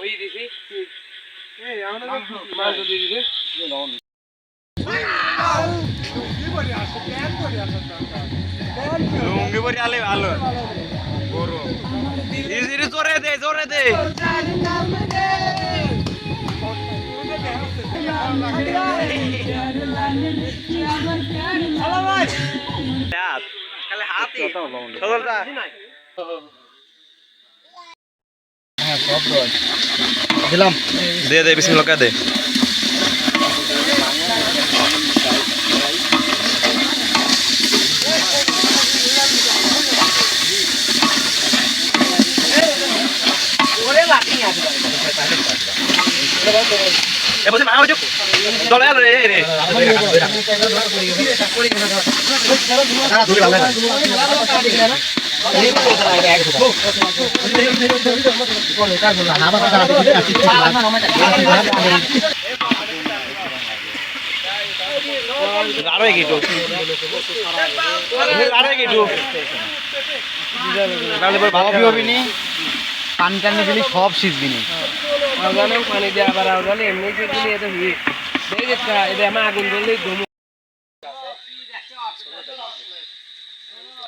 ওই দিছি এই আমরা মাছ দিয়ে দিছি লুঙ্গি পরে আলে ভালো বড় ইজিরে জোরে দে জোরে দে। খালি হাতি সদরটা দিলাম। দে দে বিসমিল্লাহ দে? এ বসে মারা হইছো চলে আলো রে রে আরও আরও দিলি সব সিজবি নি আওগানে পানি দিয়ে আবার আওগানে এমনি দিলে এটা হুই দেই এটা আমার আগুন ধরলে ঘুম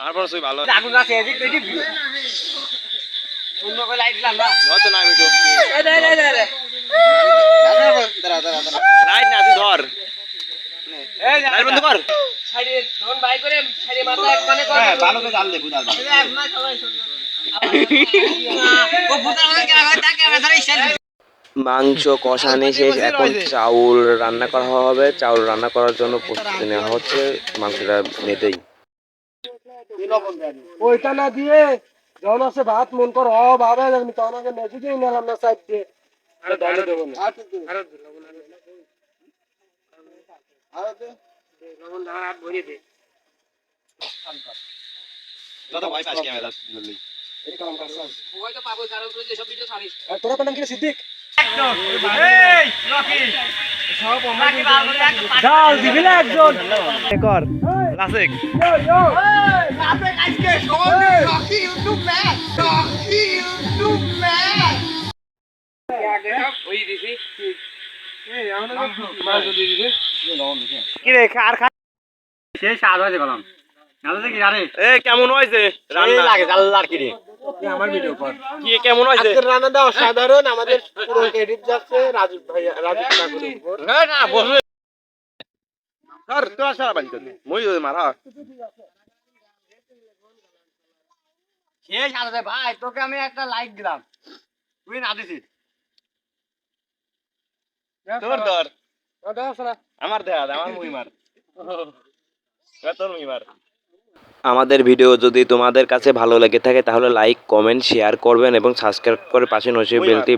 আর বড় সই ভালো। আগুন আছে এদিক দেখি শূন্য করে লাইট দিলাম না হয়তো না আমি তো এই দে দে দে লাইট না তুই ধর। এই লাইট বন্ধ কর। সাইডে ধন বাই করে সাইডে মাথা এক কর। ভালো করে জাল দে বুঝাল ও বুতা কেন তাকে আমরা ধরে স্টাইল মাংস কষানি শেষ এখন চাউল রান্না করা হবে। চাউল রান্না করার জন্য প্রস্তুতি নেওয়া হচ্ছে মাংসটা মেটেই। ওইটা না দিয়ে যখন আছে ভাত মন কর ও ভাবে আমি তখন আগে মেজে দিয়ে নিলাম না সাইড দিয়ে। তোরা তো নাম কি সিদ্দিক? কর কেমন হয়েছে রান্না? লাগে জাল্লার কি রে আমার ভিডিও কর। কি কেমন হয়েছে? রান্নাটা অসাধারণ। আমাদের পুরো ক্রেডিট যাচ্ছে। রাজীব ভাই রাজীব ঠাকুরের উপর। না না বসে ধর তোরা সারা বাড়ি করবি মই যদি মারা। সেই সাথে ভাই তোকে আমি একটা লাইক দিলাম। তুই না দিছিস। তোর ধর আমার দেখা আমার মুই মার তোর মুই মার আমাদের ভিডিও যদি তোমাদের কাছে ভালো লেগে থাকে তাহলে লাইক কমেন্ট শেয়ার করবেন এবং সাবস্ক্রাইব করে পাশে নসে বেলটি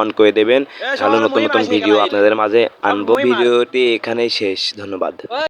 অন করে দেবেন। তাহলে নতুন নতুন ভিডিও আপনাদের মাঝে আনব। ভিডিওটি এখানেই শেষ। ধন্যবাদ।